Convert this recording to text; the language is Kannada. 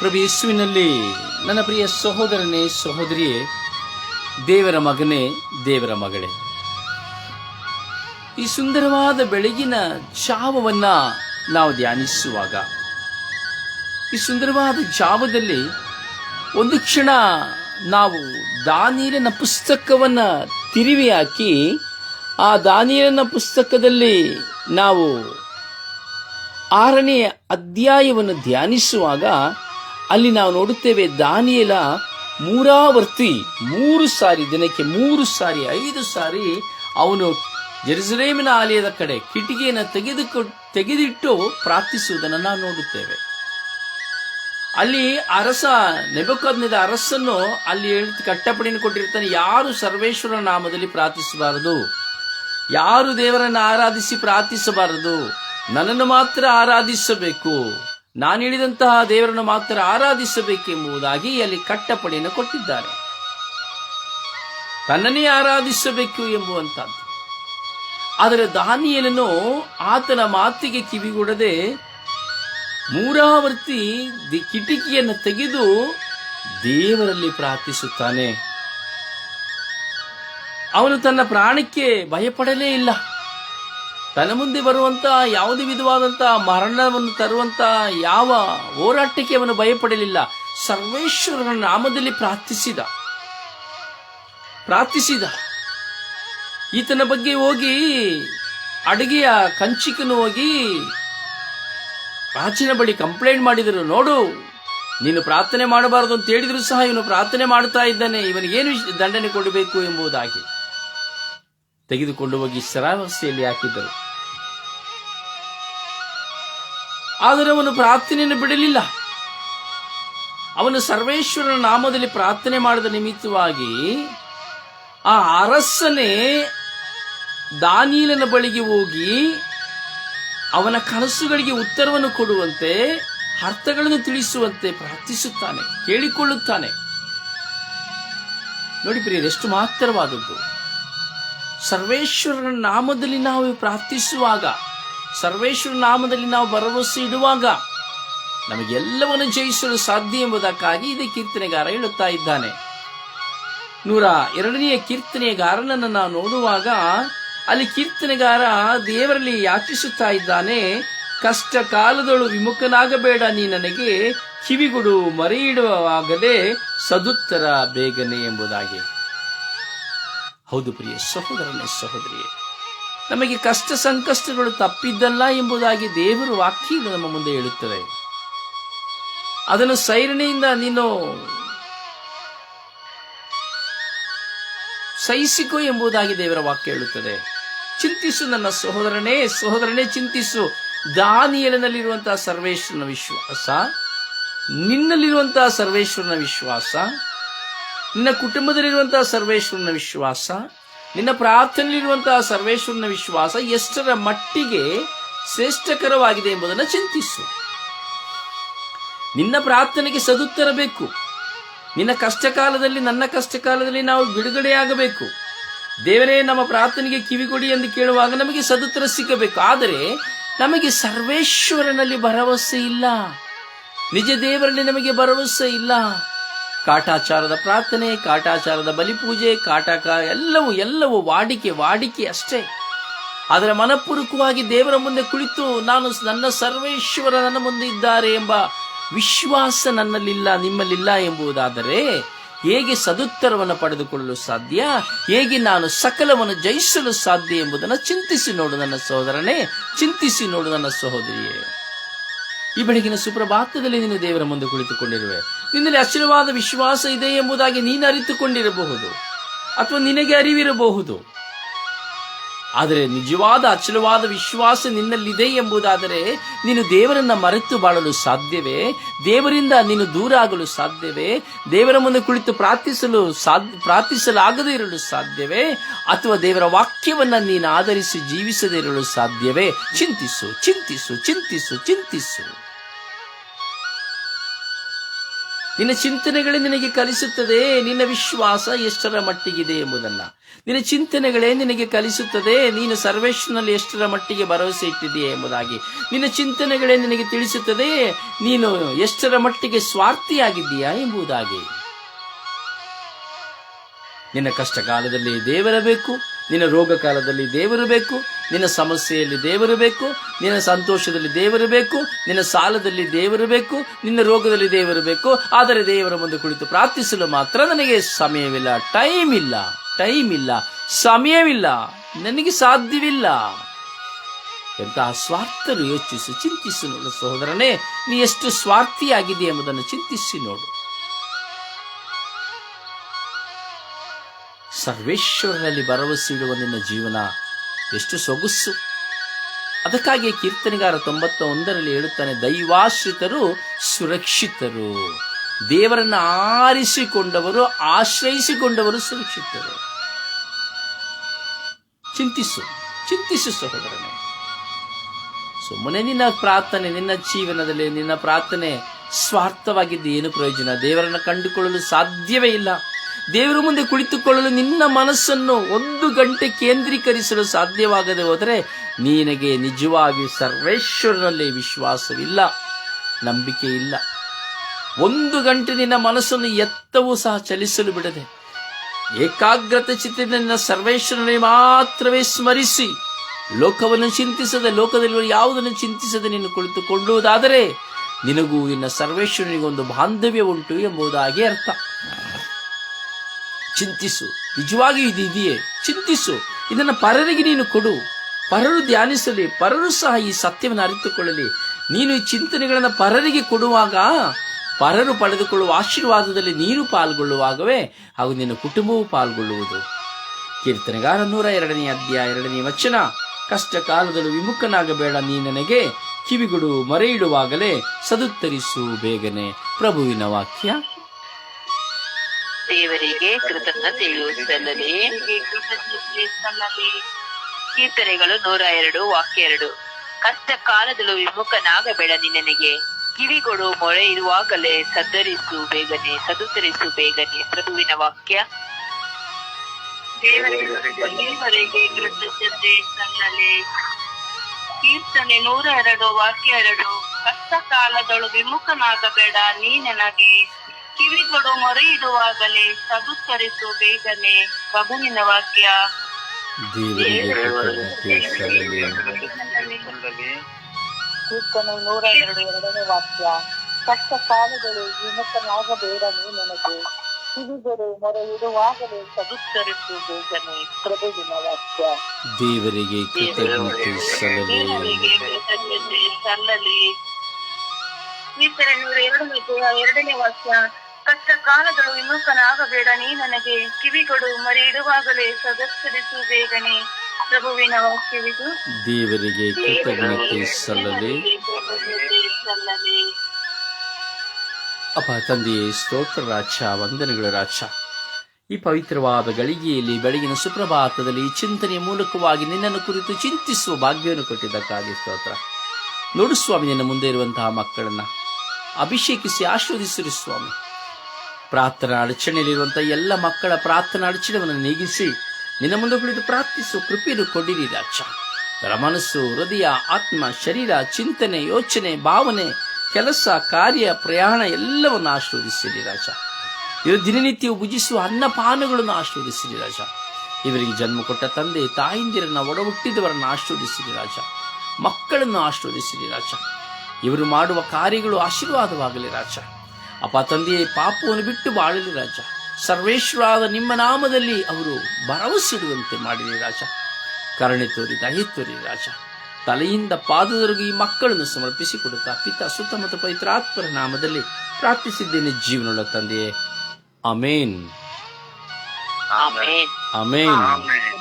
ಪ್ರಭು ಯೇಸುವಿನಲ್ಲಿ, ನನ್ನ ಪ್ರಿಯ ಸಹೋದರನೇ, ಸಹೋದರಿಯೇ, ದೇವರ ಮಗನೇ, ದೇವರ ಮಗಳೇ. ಈ ಸುಂದರವಾದ ಬೆಳಗಿನ ಜಾವವನ್ನ ನಾವು ಧ್ಯಾನಿಸುವಾಗ, ಈ ಸುಂದರವಾದ ಜಾವದಲ್ಲಿ ಒಂದು ಕ್ಷಣ ನಾವು ದಾನೀರನ ಪುಸ್ತಕವನ್ನು ತಿರುವಿ ಹಾಕಿ, ಆ ದಾನೀರನ ಪುಸ್ತಕದಲ್ಲಿ ನಾವು ಆರನೇ ಅಧ್ಯಾಯವನ್ನು ಧ್ಯಾನಿಸುವಾಗ ಅಲ್ಲಿ ನಾವು ನೋಡುತ್ತೇವೆ ದಾನಿಯಲ ಮೂರಾವರ್ತಿ ಮೂರು ಸಾರಿ, ದಿನಕ್ಕೆ ಮೂರು ಸಾರಿ, ಐದು ಸಾರಿ ಅವನು ಜೆರುಸಲೇಮಿನ ಆಲಯದ ಕಡೆ ಕಿಟಿಕಿಯನ್ನು ತೆಗೆದುಕೊ, ತೆಗೆದಿಟ್ಟು ಪ್ರಾರ್ಥಿಸುವುದನ್ನು ನಾವು ನೋಡುತ್ತೇವೆ. ಅಲ್ಲಿ ಅರಸ ನೆಬಕದ್ನದ ಅರಸನ್ನು ಅಲ್ಲಿ ಕಟ್ಟಪಡಿಯನ್ನು ಕೊಟ್ಟಿರ್ತಾನೆ ಯಾರು ಸರ್ವೇಶ್ವರ ನಾಮದಲ್ಲಿ ಪ್ರಾರ್ಥಿಸಬಾರದು? ಯಾರು ದೇವರನ್ನು ಆರಾಧಿಸಿ ಪ್ರಾರ್ಥಿಸಬಾರದು? ನನ್ನನ್ನು ಮಾತ್ರ ಆರಾಧಿಸಬೇಕು. ನಾನು ಹೇಳಿದಂತಹ ದೇವರನ್ನು ಮಾತ್ರ ಆರಾಧಿಸಬೇಕೆಂಬುದಾಗಿ ಅಲ್ಲಿ ಕಟ್ಟಪಡೆಯನ್ನು ಕೊಟ್ಟಿದ್ದಾರೆ. ತನ್ನನ್ನೇ ಆರಾಧಿಸಬೇಕು ಎಂಬುವಂತಹದ್ದು ಆದರೆ ದಾನಿಯಲನ್ನು ಆತನ ಮಾತಿಗೆ ಕಿವಿಗೊಡದೆ ಮೂರಾವರ್ತಿ ಕಿಟಕಿಯನ್ನು ಕಿಟಿಕಿಯನ್ನು ತೆಗೆದು ದೇವರಲ್ಲಿ ಪ್ರಾರ್ಥಿಸುತ್ತಾನೆ. ಅವನು ತನ್ನ ಪ್ರಾಣಕ್ಕೆ ಭಯಪಡಲೇ ಇಲ್ಲ. ತನ್ನ ಮುಂದೆ ಬರುವಂತಹ ಯಾವುದೇ ವಿಧವಾದಂತಹ ಮರಣವನ್ನು ತರುವಂತ ಯಾವ ಹೋರಾಟಕ್ಕೆ ಅವನು ಭಯಪಡಲಿಲ್ಲ. ಸರ್ವೇಶ್ವರನ ನಾಮದಲ್ಲಿ ಪ್ರಾರ್ಥಿಸಿದ. ಪ್ರಾರ್ಥಿಸಿದ. ಈತನ ಬಗ್ಗೆ ಹೋಗಿ ಅಡುಗೆಯ ಕಂಚಿಕನು ಹೋಗಿ ಪ್ರಾಚೀನ ಬಳಿ ಕಂಪ್ಲೇಂಟ್ ಮಾಡಿದರು. ನೋಡು, ನೀನು ಪ್ರಾರ್ಥನೆ ಮಾಡಬಾರದು ಅಂತ ಹೇಳಿದ್ರು ಸಹ ಇವನು ಪ್ರಾರ್ಥನೆ ಮಾಡುತ್ತಾ ಇದ್ದಾನೆ. ಇವನಿಗೇನು ದಂಡನೆ ಕೊಡಬೇಕು ಎಂಬುದಾಗಿ. ತೆಗೆದುಕೊಂಡು ಹೋಗಿ ಶರಾವಸ್ಥೆಯಲ್ಲಿ ಹಾಕಿದ್ದರು. ಆದರೆ ಅವನು ಪ್ರಾರ್ಥನೆಯನ್ನು ಬಿಡಲಿಲ್ಲ. ಅವನು ಸರ್ವೇಶ್ವರನ ನಾಮದಲ್ಲಿ ಪ್ರಾರ್ಥನೆ ಮಾಡಿದ ನಿಮಿತ್ತವಾಗಿ ಆ ಅರಸನೇ ದಾನೀಲನ ಬಳಿಗೆ ಹೋಗಿ ಅವನ ಕನಸುಗಳಿಗೆ ಉತ್ತರವನ್ನು ಕೊಡುವಂತೆ, ಅರ್ಥಗಳನ್ನು ತಿಳಿಸುವಂತೆ ಪ್ರಾರ್ಥಿಸುತ್ತಾನೆ, ಕೇಳಿಕೊಳ್ಳುತ್ತಾನೆ. ನೋಡಿ ಪ್ರಿಯರು, ಎಷ್ಟು ಮಾತ್ರವಾದದ್ದು ಸರ್ವೇಶ್ವರನ ನಾಮದಲ್ಲಿ ನಾವು ಪ್ರಾರ್ಥಿಸುವಾಗ ಸರ್ವೇಶ್ವರ ನಾಮದಲ್ಲಿ ನಾವು ಭರವಸೆ ಇಡುವಾಗ ನಮಗೆಲ್ಲವನ್ನು ಜಯಿಸಲು ಸಾಧ್ಯ ಎಂಬುದಕ್ಕಾಗಿ ಇದೇ ಕೀರ್ತನೆಗಾರ ಹೇಳುತ್ತಾ ಇದ್ದಾನೆ. ನೂರ ಎರಡನೆಯ ಕೀರ್ತನೆಗಾರನನ್ನು ನಾವು ನೋಡುವಾಗ ಅಲ್ಲಿ ಕೀರ್ತನೆಗಾರ ದೇವರಲ್ಲಿ ಯಾಚಿಸುತ್ತಾ ಇದ್ದಾನೆ ಕಷ್ಟ ಕಾಲದಳು ವಿಮುಖನಾಗಬೇಡ, ನೀ ನನಗೆ ಕಿವಿಗುಡು ಮರೆಯಿಡುವಾಗಲೇ ಸದುತ್ತರ ಬೇಗನೆ ಎಂಬುದಾಗಿ. ಹೌದು ಪ್ರಿಯ ಸಹೋದರನೇ ಸಹೋದರಿಯೇ ನಮಗೆ ಕಷ್ಟ ಸಂಕಷ್ಟಗಳು ತಪ್ಪಿದ್ದಲ್ಲ ಎಂಬುದಾಗಿ ದೇವರು ವಾಕ್ಯ ನಮ್ಮ ಮುಂದೆ ಹೇಳುತ್ತದೆ. ಅದನ್ನು ಸೈರಣೆಯಿಂದ ನೀನು ಸಹಿಸಿಕೊ ಎಂಬುದಾಗಿ ದೇವರ ವಾಕ್ಯ ಹೇಳುತ್ತದೆ. ಚಿಂತಿಸು ನನ್ನ ಸಹೋದರನೇ ಸಹೋದರನೇ ಚಿಂತಿಸು. ದಾನಿಯಲಿನಲ್ಲಿರುವಂತಹ ಸರ್ವೇಶ್ವರನ ವಿಶ್ವಾಸ, ನಿನ್ನಲ್ಲಿರುವಂತಹ ಸರ್ವೇಶ್ವರನ ವಿಶ್ವಾಸ, ನಿನ್ನ ಕುಟುಂಬದಲ್ಲಿರುವಂತಹ ಸರ್ವೇಶ್ವರನ ವಿಶ್ವಾಸ ನಿನ್ನ ಪ್ರಾರ್ಥನೆಯಲ್ಲಿರುವಂತಹ ಸರ್ವೇಶ್ವರನ ವಿಶ್ವಾಸ ಎಷ್ಟರ ಮಟ್ಟಿಗೆ ಶ್ರೇಷ್ಠಕರವಾಗಿದೆ ಎಂಬುದನ್ನು ಚಿಂತಿಸು. ನಿನ್ನ ಪ್ರಾರ್ಥನೆಗೆ ಸದುತ್ತರ ಬೇಕು ನಿನ್ನ ಕಷ್ಟಕಾಲದಲ್ಲಿ, ನನ್ನ ಕಷ್ಟಕಾಲದಲ್ಲಿ ನಾವು ಬಿಡುಗಡೆಯಾಗಬೇಕು. ದೇವರೇ, ನಮ್ಮ ಪ್ರಾರ್ಥನೆಗೆ ಕಿವಿಗೊಡಿ ಎಂದು ಕೇಳುವಾಗ ನಮಗೆ ಸದುತ್ತರ ಸಿಗಬೇಕು. ಆದರೆ ನಮಗೆ ಸರ್ವೇಶ್ವರನಲ್ಲಿ ಭರವಸೆ ಇಲ್ಲ. ನಿಜ ದೇವರಲ್ಲಿ ನಮಗೆ ಭರವಸೆ ಇಲ್ಲ. ಕಾಟಾಚಾರದ ಪ್ರಾರ್ಥನೆ, ಕಾಟಾಚಾರದ ಬಲಿಪೂಜೆ, ಕಾಟಾಕ ಎಲ್ಲವೂ ಎಲ್ಲವೂ ವಾಡಿಕೆ ವಾಡಿಕೆ ಅಷ್ಟೇ. ಆದರೆ ಮನಪೂರ್ವಕವಾಗಿ ದೇವರ ಮುಂದೆ ಕುಳಿತು ನಾನು ನನ್ನ ಸರ್ವೇಶ್ವರ ನನ್ನ ಮುಂದೆ ಇದ್ದಾರೆ ಎಂಬ ವಿಶ್ವಾಸ ನನ್ನಲ್ಲಿಲ್ಲ, ನಿಮ್ಮಲ್ಲಿಲ್ಲ ಎಂಬುದಾದರೆ ಹೇಗೆ ಸದುತ್ತರವನ್ನು ಪಡೆದುಕೊಳ್ಳಲು ಸಾಧ್ಯ? ಹೇಗೆ ನಾನು ಸಕಲವನ್ನು ಜಯಿಸಲು ಸಾಧ್ಯ ಎಂಬುದನ್ನು ಚಿಂತಿಸಿ ನೋಡು ನನ್ನ ಸಹೋದರನೇ, ಚಿಂತಿಸಿ ನೋಡು ನನ್ನ ಸಹೋದರಿಯೇ. ಈ ಬೆಳಗಿನ ಸುಪ್ರಭಾತದಲ್ಲಿ ನೀನು ದೇವರ ಮುಂದೆ ಕುಳಿತುಕೊಂಡಿರುವೆ. ನಿನ್ನಲ್ಲಿ ಆಶೀರ್ವಾದ ವಿಶ್ವಾಸ ಇದೆ ಎಂಬುದಾಗಿ ನೀನು ಅರಿತುಕೊಂಡಿರಬಹುದು ಅಥವಾ ನಿನಗೆ ಅರಿವಿರಬಹುದು. ಆದರೆ ನಿಜವಾದ ಅಚಲವಾದ ವಿಶ್ವಾಸ ನಿನ್ನಲ್ಲಿದೆ ಎಂಬುದಾದರೆ ನೀನು ದೇವರನ್ನ ಮರೆತು ಬಾಳಲು ಸಾಧ್ಯವೇ? ದೇವರಿಂದ ನೀನು ದೂರ ಆಗಲು ಸಾಧ್ಯವೇ? ದೇವರ ಮುಂದೆ ಕುಳಿತು ಪ್ರಾರ್ಥಿಸಲು ಸಾಧ್ಯ ಪ್ರಾರ್ಥಿಸಲಾಗದೇ ಇರಲು ಸಾಧ್ಯವೇ? ಅಥವಾ ದೇವರ ವಾಕ್ಯವನ್ನ ನೀನು ಆಧರಿಸಿ ಜೀವಿಸದೇ ಇರಲು ಸಾಧ್ಯವೇ? ಚಿಂತಿಸು ಚಿಂತಿಸು ಚಿಂತಿಸು ಚಿಂತಿಸು. ನಿನ್ನ ಚಿಂತನೆಗಳೇ ನಿನಗೆ ಕಲಿಸುತ್ತದೆ, ನಿನ್ನ ವಿಶ್ವಾಸ ಎಷ್ಟರ ಮಟ್ಟಿಗಿದೆ ಎಂಬುದನ್ನ. ನಿನ್ನ ಚಿಂತನೆಗಳೇ ನಿನಗೆ ಕಲಿಸುತ್ತದೆ, ನೀನು ಸರ್ವೇಶ್ವರನಲ್ಲಿ ಎಷ್ಟರ ಮಟ್ಟಿಗೆ ಭರವಸೆ ಇಟ್ಟಿದೆಯೇ ಎಂಬುದಾಗಿ. ನಿನ್ನ ಚಿಂತನೆಗಳೇ ನಿನಗೆ ತಿಳಿಸುತ್ತದೆ, ನೀನು ಎಷ್ಟರ ಮಟ್ಟಿಗೆ ಸ್ವಾರ್ಥಿಯಾಗಿದ್ದೀಯಾ ಎಂಬುದಾಗಿ. ನಿನ್ನ ಕಷ್ಟ ಕಾಲದಲ್ಲಿ ದೇವರಬೇಕು ನಿನ್ನ ರೋಗ ಕಾಲದಲ್ಲಿ ದೇವರು ಬೇಕು ನಿನ್ನ ಸಮಸ್ಯೆಯಲ್ಲಿ ದೇವರು ಬೇಕು ನಿನ್ನ ಸಂತೋಷದಲ್ಲಿ ದೇವರು ಬೇಕು ನಿನ್ನ ಸಾಲದಲ್ಲಿ ದೇವರು ಬೇಕು ನಿನ್ನ ರೋಗದಲ್ಲಿ ದೇವರು ಬೇಕು ಆದರೆ ದೇವರ ಮುಂದೆ ಕುಳಿತು ಪ್ರಾರ್ಥಿಸಲು ಮಾತ್ರ ನನಗೆ ಸಮಯವಿಲ್ಲ ಟೈಮ್ ಇಲ್ಲ ಟೈಮ್ ಇಲ್ಲ ಸಮಯವಿಲ್ಲ, ನನಗೆ ಸಾಧ್ಯವಿಲ್ಲ. ಎಂತಹ ಸ್ವಾರ್ಥರು ಯೋಚಿಸಿ ಚಿಂತಿಸಿ ನೋಡು ಸಹೋದರನೇ, ನೀ ಎಷ್ಟು ಸ್ವಾರ್ಥಿಯಾಗಿದೆ ಎಂಬುದನ್ನು ಚಿಂತಿಸಿ ನೋಡು. ಸರ್ವೇಶ್ವರನಲ್ಲಿ ಭರವಸೆ ಇಡುವ ನಿನ್ನ ಜೀವನ ಎಷ್ಟು ಸೊಗಸು. ಅದಕ್ಕಾಗಿ ಕೀರ್ತನೆಗಾರ ತೊಂಬತ್ತ ಒಂದರಲ್ಲಿ ಹೇಳುತ್ತಾನೆ, ದೈವಾಶ್ರಿತರು ಸುರಕ್ಷಿತರು. ದೇವರನ್ನು ಆರಿಸಿಕೊಂಡವರು, ಆಶ್ರಯಿಸಿಕೊಂಡವರು ಸುರಕ್ಷಿತರು. ಚಿಂತಿಸು ಚಿಂತಿಸು ಸಹೋದರನೇ. ಸುಮ್ಮನೆ ನಿನ್ನ ಪ್ರಾರ್ಥನೆ, ನಿನ್ನ ಜೀವನದಲ್ಲಿ ನಿನ್ನ ಪ್ರಾರ್ಥನೆ ಸ್ವಾರ್ಥವಾಗಿದ್ದು ಏನು ಪ್ರಯೋಜನ? ದೇವರನ್ನು ಕಂಡುಕೊಳ್ಳಲು ಸಾಧ್ಯವೇ ಇಲ್ಲ. ದೇವರ ಮುಂದೆ ಕುಳಿತುಕೊಳ್ಳಲು ನಿನ್ನ ಮನಸ್ಸನ್ನು ಒಂದು ಗಂಟೆ ಕೇಂದ್ರೀಕರಿಸಲು ಸಾಧ್ಯವಾಗದೆ ಹೋದರೆ ನಿನಗೆ ನಿಜವಾಗಿ ಸರ್ವೇಶ್ವರನಲ್ಲಿ ವಿಶ್ವಾಸವಿಲ್ಲ, ನಂಬಿಕೆ ಇಲ್ಲ. ಒಂದು ಗಂಟೆ ನಿನ್ನ ಮನಸ್ಸನ್ನು ಎತ್ತವೂ ಸಹ ಚಲಿಸಲು ಬಿಡದೆ, ಏಕಾಗ್ರತೆ ಚಿತ್ರದಿಂದ ನಿನ್ನ ಸರ್ವೇಶ್ವರನಲ್ಲಿ ಮಾತ್ರವೇ ಸ್ಮರಿಸಿ, ಲೋಕವನ್ನು ಚಿಂತಿಸದೆ ಲೋಕದಲ್ಲಿ ಯಾವುದನ್ನು ಚಿಂತಿಸದೆ ನೀನು ಕುಳಿತುಕೊಳ್ಳುವುದಾದರೆ ನಿನಗೂ ನಿನ್ನ ಸರ್ವೇಶ್ವರನಿಗೊಂದು ಬಾಂಧವ್ಯ ಉಂಟು ಎಂಬುದಾಗಿ ಅರ್ಥ. ಚಿಂತಿಸು. ನಿಜವಾಗಿಯೂ ಇದು ಇದೆಯೇ? ಚಿಂತಿಸು. ಇದನ್ನು ಪರರಿಗೆ ನೀನು ಕೊಡು. ಪರರು ಧ್ಯಾನಿಸಲಿ. ಪರರು ಸಹ ಈ ಸತ್ಯವನ್ನು ಅರಿತುಕೊಳ್ಳಲಿ. ನೀನು ಈ ಚಿಂತನೆಗಳನ್ನು ಪರರಿಗೆ ಕೊಡುವಾಗ ಪರರು ಪಡೆದುಕೊಳ್ಳುವ ಆಶೀರ್ವಾದದಲ್ಲಿ ನೀನು ಪಾಲ್ಗೊಳ್ಳುವಾಗವೇ? ಹಾಗೂ ನಿನ್ನ ಕುಟುಂಬವೂ ಪಾಲ್ಗೊಳ್ಳುವುದು. ಕೀರ್ತನೆಗಾರ ನೂರ ಎರಡನೇ ಅಧ್ಯಾಯ ಎರಡನೇ ವಚನ. ಕಷ್ಟ ಕಾಲದಲ್ಲೂ ವಿಮುಖನಾಗಬೇಡ ನೀ ನನಗೆ. ಕಿವಿಗುಡು ಮರೆಯಿಡುವಾಗಲೇ ಸದುತ್ತರಿಸು ಬೇಗನೆ. ಪ್ರಭುವಿನ ವಾಕ್ಯ. ದೇವರಿಗೆ ಕೃತಜ್ಞತೆಯು ಸಲ್ಲಲಿ ಕೀರ್ತನೆಗಳು ನೂರ ಎರಡು, ವಾಕ್ಯ ಎರಡು. ಕಷ್ಟ ಕಾಲದಲ್ಲೂ ವಿಮುಖನಾಗಬೇಡ ನಿನಗೆ ಕಿವಿಗಳು ಮೊಳೆ ಇರುವಾಗಲೇ ಸದ್ದರಿಸು ಬೇಗನೆ ಸದುತರಿಸು ಬೇಗನೆ. ಪ್ರಭುವಿನ ವಾಕ್ಯ. ದೇವರಿಗೆ ಕೃತಜ್ಞತೆ ಕೀರ್ತನೆ ನೂರ ಎರಡು, ವಾಕ್ಯ ಎರಡು. ಕಷ್ಟ ಕಾಲದಳು ವಿಮುಖನಾಗಬೇಡ ನೀ ನನಗೆ ಕಿವಿಗಳು ಮೊರೆಯಿಡುವಾಗಲೇ ಸದುತ್ತರಿಸು ಬೇಗನೆ ಪ್ರಭುವಿನ ವಾಕ್ಯ. ಕೀರ್ತನೆ ನೂರ ಎರಡು ಎರಡನೇ ವಾಕ್ಯ. ಕಷ್ಟ ಕಾಲಗಳು ವಿಮುಖನಾಗಬೇಡ ನೀ ನನಗೆ. ಕಿವಿಗಳು ಮೊರೆ ಇಡುವಾಗಲೇ ಸದುತ್ತರಿಸು ಬೇಗನೆ ಪ್ರಭುವಿನ ವಾಕ್ಯ. ದೇವರಿಗೆ ಕೃತಜ್ಞತೆ ಸಲ್ಲಲಿ. ದೇವರಿಗೆ ಕೃತಜ್ಞತೆ ಸಲ್ಲಲಿ. ಕೀರ್ತನೆ ನೂರ ಎರಡು ಮತ್ತು ಎರಡನೇ ವಾಕ್ಯ. ಕಷ್ಟ ಕಾಲಗಳು ವಿಮುಖನಾಗಬೇಡ, ನೀ ನನಗೆ ಕಿವಿಗಳು ಮರಿ ಇಡುವಾಗಲೇ ಸದಸ್ಯರಿಸು ಬೇಗನೆ. ಪ್ರಭುವಿನ ವಾಕ್ಯವಿದು. ದೇವರಿಗೆ ಕೃತಜ್ಞತೆ ಸಲ್ಲಲಿ. ಅಪ್ಪ ತಂದೆಯೇ, ಸ್ತೋತ್ರ ರಾಜ, ವಂದನೆಗಳು ರಾಜ. ಈ ಪವಿತ್ರವಾದ ಗಳಿಗೆಯಲ್ಲಿ, ಬೆಳಗಿನ ಸುಪ್ರಭಾತದಲ್ಲಿ ಚಿಂತನೆಯ ಮೂಲಕವಾಗಿ ನಿನ್ನನ್ನು ಕುರಿತು ಚಿಂತಿಸುವ ಭಾಗ್ಯವನ್ನು ಕೊಟ್ಟಿದ್ದಕ್ಕಾಗಿ ಸ್ತೋತ್ರ. ನೋಡು ಸ್ವಾಮಿ, ನಿನ್ನ ಮುಂದೆ ಇರುವಂತಹ ಮಕ್ಕಳನ್ನ. ಅಭಿಷೇಕಿಸಿ, ಆಶೀರ್ವದಿಸಿರು ಸ್ವಾಮಿ. ಪ್ರಾರ್ಥನಾ ಅಡಚಣೆಯಲ್ಲಿರುವಂತಹ ಎಲ್ಲ ಮಕ್ಕಳ ಪ್ರಾರ್ಥನಾ ಅಡಚಣೆಯನ್ನು ನೀಗಿಸಿ ನಿನ್ನ ಮುಂದೆ ಕುಳಿತು ಪ್ರಾರ್ಥಿಸು, ಕೃಪೆಯನ್ನು ಕೊಡಿರಿ ರಾಜ. ಅವರ ಮನಸ್ಸು, ಹೃದಯ, ಆತ್ಮ, ಶರೀರ, ಚಿಂತನೆ, ಯೋಚನೆ, ಭಾವನೆ, ಕೆಲಸ, ಕಾರ್ಯ, ಪ್ರಯಾಣ ಎಲ್ಲವನ್ನು ಆಶೀರ್ವದಿಸಿರಿ ರಾಜ. ಇವರು ದಿನನಿತ್ಯ ಭುಜಿಸುವ ಅನ್ನಪಾನಗಳನ್ನು ಆಶೀರ್ವದಿಸಿರಿ ರಾಜ. ಇವರಿಗೆ ಜನ್ಮ ಕೊಟ್ಟ ತಂದೆ, ತಾಯಿಂದಿರನ್ನ ಒಡಹುಟ್ಟಿದವರನ್ನು ಆಶೀರ್ವದಿಸಿರಿ ರಾಜ. ಮಕ್ಕಳನ್ನು ಆಶೀರ್ವದಿಸಿರಿ ರಾಜ. ಇವರು ಮಾಡುವ ಕಾರ್ಯಗಳು ಆಶೀರ್ವಾದವಾಗಲಿ ರಾಜ. ಅಪ್ಪ ತಂದೆಯೇ ಪಾಪವನ್ನು ಬಿಟ್ಟು ಬಾಳಲಿ ರಾಜ. ಸರ್ವೇಶ್ವರಾದ ನಿಮ್ಮ ನಾಮದಲ್ಲಿ ಅವರು ಭರವಸೆಡುವಂತೆ ಮಾಡಿರಿ ರಾಜ. ಕರುಣೆ ತೋರಿ ದಯೆ ತೋರಿ ರಾಜ. ತಲೆಯಿಂದ ಪಾದದವರೆಗೂ ಈ ಮಕ್ಕಳನ್ನು ಸಮರ್ಪಿಸಿ ಕೊಡುತ್ತಾ ಪಿತ ಸುತ್ತ ಮತ್ತು ಪವಿತ್ರಾತ್ಮರ ನಾಮದಲ್ಲಿ ಪ್ರಾರ್ಥಿಸಿದ್ದೇನೆ ಜೀವನದ ತಂದೆಯೇ. Amen amen amen.